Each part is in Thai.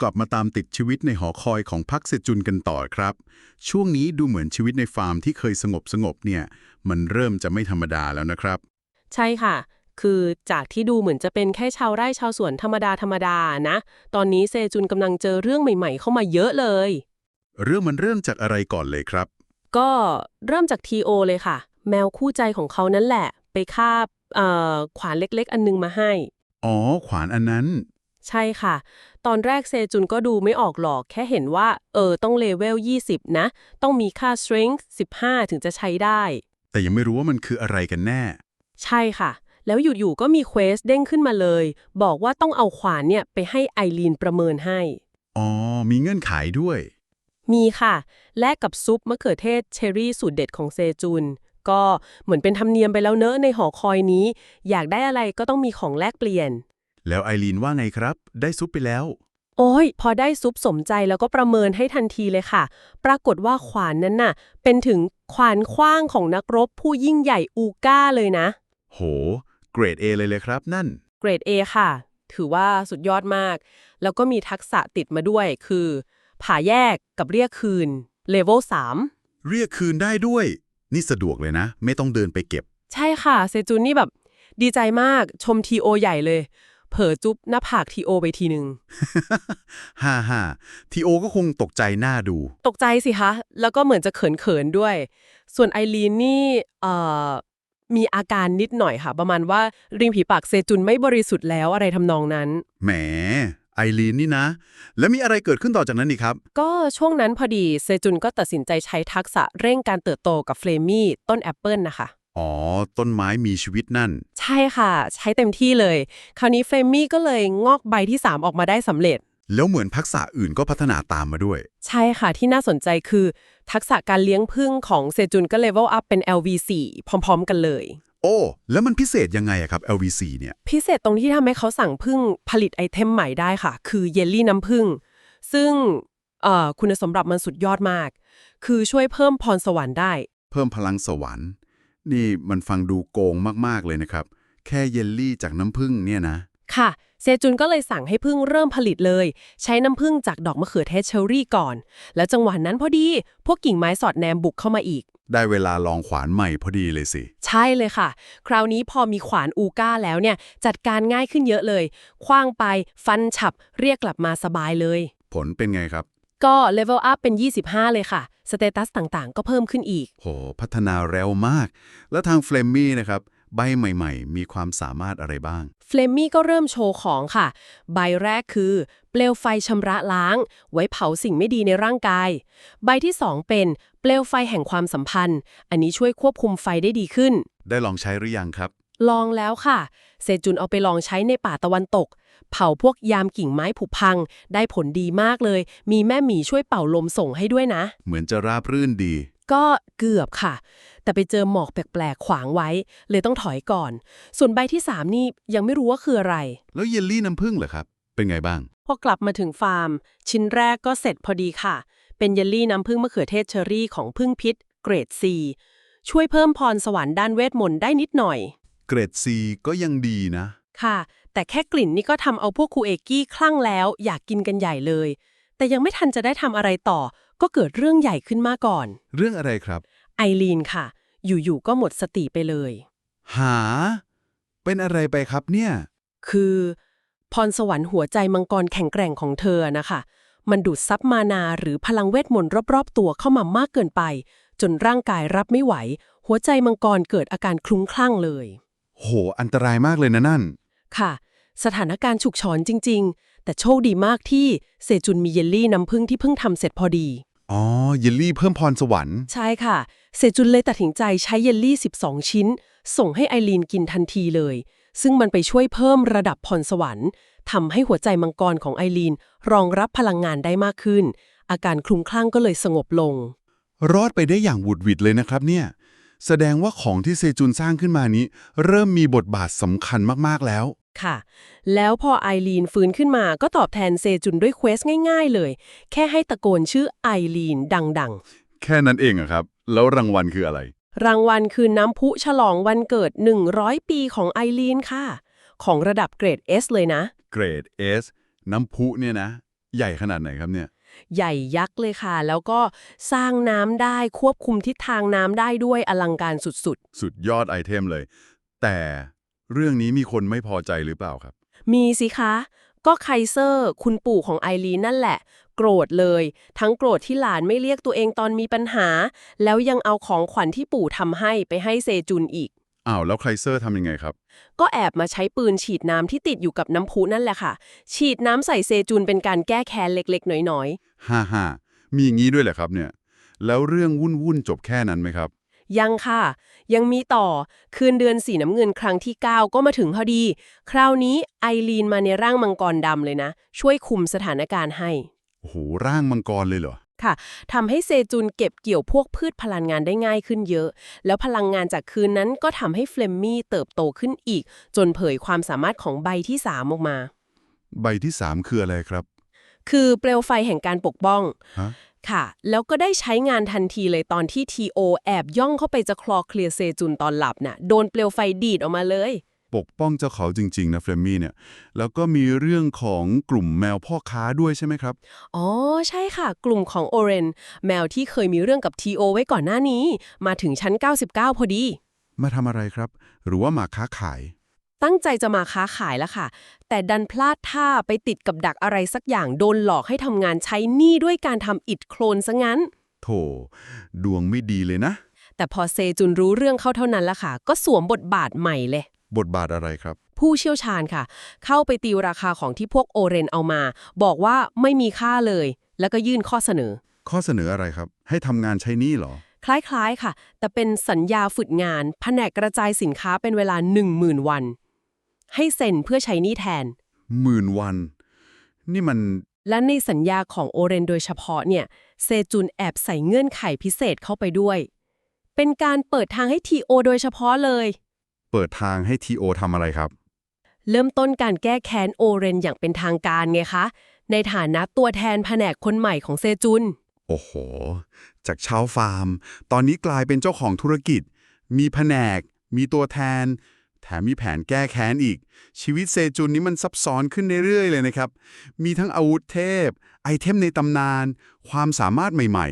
กลับมาตามติดชีวิตในหอคอยของพักเซจุนกันต่อครับ ช่วงนี้ดูเหมือนชีวิตในฟาร์มที่เคยสงบสงบๆเนี่ย มันเริ่มจะไม่ธรรมดาแล้วนะครับ ใช่ค่ะ คือจากที่ดูเหมือนจะเป็นแค่ชาวไร่ชาวสวนธรรมดาธรรมดานะ ตอนนี้เซจุนกำลังเจอเรื่องใหม่ ๆ เข้ามาเยอะเลย เรื่องมันเริ่มจากอะไรก่อนเลยครับ ก็เริ่มจากทีโอเลยค่ะ แมวคู่ใจของเขานั่นแหละ ไปคาบเอ่อขวานเล็ก ๆ อันนึงมาให้ อ๋อ ขวานอันนั้น ใช่ค่ะ ตอนแรกเซจุนก็ดูไม่ออกหรอก แค่เห็นว่า เออ ต้องเลเวล 20 นะ ต้องมีค่า strength 15 ถึงจะใช้ได้ แต่ยังไม่รู้ว่ามันคืออะไรกันแน่ ใช่ค่ะ แล้วอยู่ๆก็มีเควสเด้งขึ้นมาเลย บอกว่าต้องเอาขวานเนี่ยไปให้ไอรีนประเมินให้ อ๋อ มีเงื่อนไขด้วย มีค่ะ แลกกับซุปมะเขือเทศเชอรี่สูตรเด็ดของเซจุน ก็เหมือนเป็นธรรมเนียมไปแล้วเนอะในหอคอยนี้ อยากได้อะไรก็ต้องมีของแลกเปลี่ยน แล้วไอรีนว่าไงครับ ได้ซุปไปแล้ว โอ้ย พอได้ซุปสมใจแล้วก็ประเมินให้ทันทีเลยค่ะ ปรากฏว่าขวานนั้นน่ะ เป็นถึงขวานคว้างของนักรบผู้ยิ่งใหญ่อูก้าเลยนะ โห เกรด A เลยเลยครับนั่น เกรด A ค่ะ ถือว่าสุดยอดมาก แล้วก็มีทักษะติดมาด้วยคือ ผ่าแยกกับเรียกคืนเลเวล3เรียกคืนได้ด้วย นี่สะดวกเลยนะ ไม่ต้องเดินไปเก็บ ใช่ค่ะ เซจุนนี่แบบ ดีใจมากชมทีโอใหญ่เลย เผลอจุ๊บหน้าผากทีโอไปทีหนึ่งฮ่าฮ่าทีโอก็คงตกใจหน้าดู ตกใจสิคะ แล้วก็เหมือนจะเขินๆด้วย ส่วนไอรีนนี่เอ่อมีอาการนิดหน่อยค่ะ ประมาณว่าริมผีปากเซจุนไม่บริสุทธิ์แล้วอะไรทำนองนั้น แหมไอรีนนี่นะ แล้วมีอะไรเกิดขึ้นต่อจากนั้นอีกครับ ก็ช่วงนั้นพอดีเซจุนก็ตัดสินใจใช้ทักษะเร่งการเติบโตกับเฟลมี่ต้นแอปเปิลนะคะ อ๋อ ต้นไม้มีชีวิตนั่น ใช่ค่ะ ใช้เต็มที่เลย คราวนี้เฟลมี่ก็เลยงอกใบที่ 3 ออกมาได้สำเร็จ แล้วเหมือนทักษะอื่นก็พัฒนาตามมาด้วย ใช่ค่ะที่น่าสนใจคือ ทักษะการเลี้ยงผึ้งของเซจุนก็เลเวลอัพเป็น LV4 พร้อม ๆ กันเลย โอ้ แล้วมันพิเศษยังไงอะครับ LVC เนี่ย พิเศษตรงที่ทำให้เขาสั่งผึ้งผลิตไอเทมใหม่ได้ค่ะ คือเยลลี่น้ำผึ้งซึ่งเอ่อคุณสมบัติมันสุดยอดมาก คือช่วยเพิ่มพรสวรรค์ได้ เพิ่มพลังสวรรค์ นี่มันฟังดูโกงมาก ๆ เลยนะครับ แค่เยลลี่จากน้ำผึ้งเนี่ยนะ ค่ะ เซจุนก็เลยสั่งให้พึ่งเริ่มผลิตเลย ใช้น้ำผึ้งจากดอกมะเขือเทศเชอรี่ก่อน แล้วจังหวะนั้นพอดี พวกกิ่งไม้สอดแนมบุกเข้ามาอีก ได้เวลาลองขวานใหม่พอดีเลยสิ ใช่เลยค่ะ คราวนี้พอมีขวานอูก้าแล้วเนี่ย จัดการง่ายขึ้นเยอะเลย คว้างไป ฟันฉับ เรียกกลับมาสบายเลย ผลเป็นไงครับ ก็เลเวลอัพเป็น 25 เลยค่ะ สเตตัสต่างๆ ก็เพิ่มขึ้นอีก โห พัฒนาเร็วมาก แล้วทางเฟลมมี่นะครับ ใบใหม่ๆ มีความสามารถอะไรบ้าง เฟลมมี่ก็เริ่มโชว์ของค่ะ ใบแรกคือ เปลวไฟชำระล้าง ไว้เผาสิ่งไม่ดีในร่างกาย ใบที่ 2 เป็น เปลวไฟแห่งความสัมพันธ์ อันนี้ช่วยควบคุมไฟได้ดีขึ้น ได้ลองใช้หรือยังครับ ลองแล้วค่ะ เซจุนเอาไปลองใช้ในป่าตะวันตก เผาพวกยามกิ่งไม้ผุพัง ได้ผลดีมากเลย มีแม่หมีช่วยเป่าลมส่งให้ด้วยนะ เหมือนจะราบรื่นดี ก็เกือบค่ะ แต่ไปเจอหมอกแปลกๆ ขวางไว้ เลยต้องถอยก่อน ส่วนใบที่3นี่ยังไม่รู้ว่าคืออะไร แล้วเยลลี่น้ำผึ้งเหรอครับ เป็นไงบ้าง พอกลับมาถึงฟาร์ม ชิ้นแรกก็เสร็จพอดีค่ะ เป็นเยลลี่น้ำผึ้งมะเขือเทศเชอรี่ของพึ่งพิษ เกรด C ช่วยเพิ่มพรสวรรค์ด้านเวทมนต์ได้นิดหน่อย เกรด C ก็ยังดีนะ ค่ะ แต่แค่กลิ่นนี่ก็ทำเอาพวกครูเอกกี้คลั่งแล้ว อยากกินกันใหญ่เลย แต่ยังไม่ทันจะได้ทำอะไรต่อ ก็เกิดเรื่องใหญ่ขึ้นมาก่อน เรื่องอะไรครับ ไอรีนค่ะ อยู่ๆก็หมดสติไปเลย หา เป็นอะไรไปครับเนี่ย คือพรสวรรค์หัวใจมังกรแข็งแกร่งของเธอนะคะ มันดูดซับมานาหรือพลังเวทมนต์รอบๆ ตัวเข้ามามากเกินไป จนร่างกายรับไม่ไหว หัวใจมังกรเกิดอาการคลุ้มคลั่งเลย โห อันตรายมากเลยนะนั่น ค่ะ สถานการณ์ฉุกเฉินจริง ๆ แต่โชคดีมากที่เซจุนมีเยลลี่น้ำผึ้งที่เพิ่งทำเสร็จพอดี อ๋อ เยลลี่เพิ่มพรสวรรค์ ใช่ค่ะ เซจุนเลยตัดสินใจใช้เยลลี่ 12 ชิ้น ส่งให้ไอรีนกินทันทีเลย ซึ่งมันไปช่วยเพิ่มระดับพรสวรรค์ทำให้หัวใจมังกรของไอรีนรองรับพลังงานได้มากขึ้น อาการคลุ้มคลั่งก็เลยสงบลง รอดไปได้อย่างหวุดหวิดเลยนะครับเนี่ย แสดงว่าของที่เซจุนสร้างขึ้นมานี้ เริ่มมีบทบาทสำคัญมากๆแล้ว ค่ะ แล้วพอไอรีนฟื้นขึ้นมาก็ตอบแทนเซจุนด้วยเควสง่ายๆเลย แค่ให้ตะโกนชื่อไอรีนดังๆ แค่นั้นเองอะครับ แล้วรางวัลคืออะไร รางวัลคือน้ำพุฉลองวันเกิด 100 ปีของไอรีนค่ะ ของระดับเกรด S เลยนะ เกรด S น้ำพุเนี่ยนะ ใหญ่ขนาดไหนครับเนี่ยใหญ่ยักษ์เลยค่ะ แล้วก็สร้างน้ำได้ควบคุมทิศทางน้ำได้ด้วยอลังการสุดสุดยอดไอเทมเลย แต่ เรื่องนี้มีคนไม่พอใจหรือเปล่าครับๆมีสิคะ ก็ไคเซอร์ คุณปู่ของไอรีนนั่นแหละ โกรธเลย ทั้งโกรธที่หลานไม่เรียกตัวเองตอนมีปัญหา แล้วยังเอาของขวัญที่ปู่ทำให้ไปให้เซจุนอีก อ้าว แล้วไคเซอร์ทำยังไงครับ ก็แอบมาใช้ปืนฉีดน้ำที่ติดอยู่กับน้ำพุนั่นแหละค่ะ ฉีดน้ำใส่เซจุนเป็นการแก้แค้นเล็กๆ น้อยๆ ฮ่าฮ่ามีอย่างนี้ด้วยเหรอครับเนี่ย แล้วเรื่องวุ่นวุ่นๆจบแค่นั้นไหมครับ ยังค่ะ ยังมีต่อ คืนเดือนสีน้ำเงินครั้งที่ 9 ก็มาถึงพอดี คราวนี้ไอรีนมาในร่างมังกรดำเลยนะ ช่วยคุมสถานการณ์ให้ โอ้โห ร่างมังกรเลยเหรอ ค่ะทำให้เซจุนเก็บเกี่ยวพวกพืชพลังงานได้ง่ายขึ้นเยอะ แล้วพลังงานจากคืนนั้นก็ทำให้เฟลมมี่เติบโตขึ้นอีก จนเผยความสามารถของใบที่ 3 ออกมา ใบที่สามคืออะไรครับ คือเปลวไฟแห่งการปกป้องฮะค่ะ แล้วก็ได้ใช้งานทันทีเลยตอนที่ทีโอแอบย่องเข้าไปจะคลอเคลียร์เซจุนตอนหลับน่ะโดนเปลวไฟดีดออกมาเลย ปกป้องเจ้าเขาจริง ๆ นะเฟรมมี่เนี่ย แล้วก็มีเรื่องของกลุ่มแมวพ่อค้าด้วยใช่ไหมครับ อ๋อ ใช่ค่ะ กลุ่มของโอเรนแมวที่เคยมีเรื่องกับทีโอไว้ก่อนหน้านี้ มาถึงชั้น 99 พอดี มาทำอะไรครับ หรือว่ามาค้าขาย ตั้งใจจะมาค้าขายแล้วค่ะ แต่ดันพลาดท่าไปติดกับดักอะไรสักอย่างโดนหลอกให้ทำงานใช้หนี้ด้วยการทำอิฐโคลนซะงั้น โถ ดวงไม่ดีเลยนะ แต่พอเซจุนรู้เรื่องเข้าเท่านั้นละค่ะ ก็สวมบทบาทใหม่เลย บทบาทอะไรครับ ผู้เชี่ยวชาญค่ะ เข้าไปตีราคาของที่พวกโอเรนเอามา บอกว่าไม่มีค่าเลย แล้วก็ยื่นข้อเสนอ ข้อเสนออะไรครับ ให้ทำงานใช้หนี้เหรอคล้ายๆ ค่ะ แต่เป็นสัญญาฝึกงาน แผนกกระจายสินค้าเป็นเวลา 10,000 วัน ให้เซ็นเพื่อใช้หนี้แทน หมื่นวัน นี่มัน และในสัญญาของโอเรนโดยเฉพาะเนี่ย เซจุนแอบใส่เงื่อนไขพิเศษเข้าไปด้วย เป็นการเปิดทางให้ทีโอโดยเฉพาะเลย เปิดทางให้ทีโอทำอะไรครับ เริ่มต้นการแก้แค้นโอเรนอย่างเป็นทางการไงคะ ในฐานะตัวแทนแผนกคนใหม่ของเซจุน โอ้โห จากชาวฟาร์ม ตอนนี้กลายเป็นเจ้าของธุรกิจ มีแผนก มีตัวแทน แถมมีแผนแก้แค้นอีก ชีวิตเซจุนนี้มันซับซ้อนขึ้นเรื่อยๆเลยนะครับ มีทั้งอาวุธเทพ ไอเทมในตำนาน ความสามารถใหม่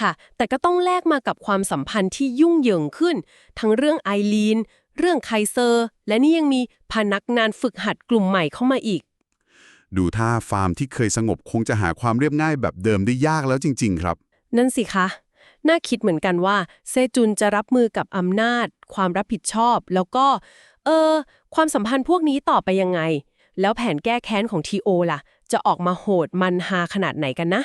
ค่ะแต่ก็ต้องแลกมากับความสัมพันธ์ที่ยุ่งเหยิงขึ้น ทั้งเรื่องไอรีน เรื่องไคเซอร์ และนี่ยังมีพนักงานฝึกหัดกลุ่มใหม่เข้ามาอีกๆดูท่าฟาร์มที่เคยสงบคงจะหาความเรียบง่ายแบบเดิมได้ยากแล้วจริง ๆ ครับ นั่นสิคะ น่าคิดเหมือนกันว่าเซจุนจะรับมือกับอำนาจ ความรับผิดชอบ แล้วก็ เออ ความสัมพันธ์พวกนี้ต่อไปยังไง แล้วแผนแก้แค้นของทีโอล่ะ จะออกมาโหดมันฮาขนาดไหนกันนะ